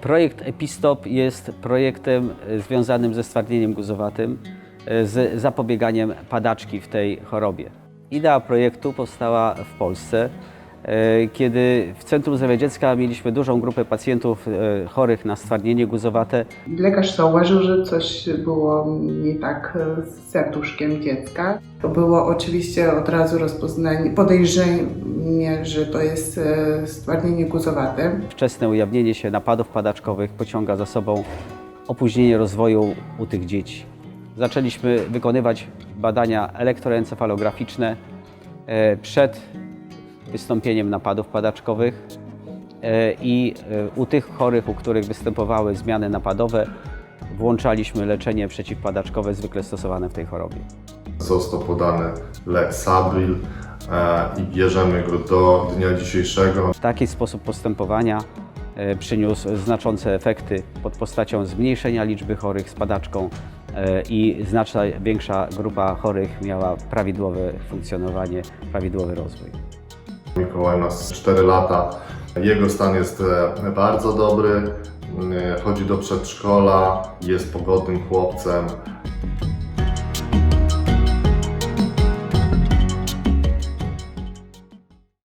Projekt Epistop jest projektem e, związanym ze stwardnieniem guzowatym, e, z zapobieganiem padaczki w tej chorobie. Idea projektu powstała w Polsce, e, kiedy w Centrum Zdrowia Dziecka mieliśmy dużą grupę pacjentów chorych na stwardnienie guzowate. Lekarz zauważył, że coś było nie tak z serduszkiem dziecka. To było oczywiście od razu rozpoznanie, podejrzenie, że to jest e, stwardnienie guzowate. Wczesne ujawnienie się napadów padaczkowych pociąga za sobą opóźnienie rozwoju u tych dzieci. Zaczęliśmy wykonywać badania elektroencefalograficzne e, przed wystąpieniem napadów padaczkowych e, i u tych chorych, u których występowały zmiany napadowe, włączaliśmy leczenie przeciwpadaczkowe zwykle stosowane w tej chorobie. Został podany lek Sabril i bierzemy go do dnia dzisiejszego. Taki sposób postępowania e, przyniósł znaczące efekty pod postacią zmniejszenia liczby chorych z padaczką e, i znaczna większa grupa chorych miała prawidłowe funkcjonowanie, prawidłowy rozwój. Mikołaj ma 4 lata. Jego stan jest e, bardzo dobry. E, Chodzi do przedszkola, jest pogodnym chłopcem.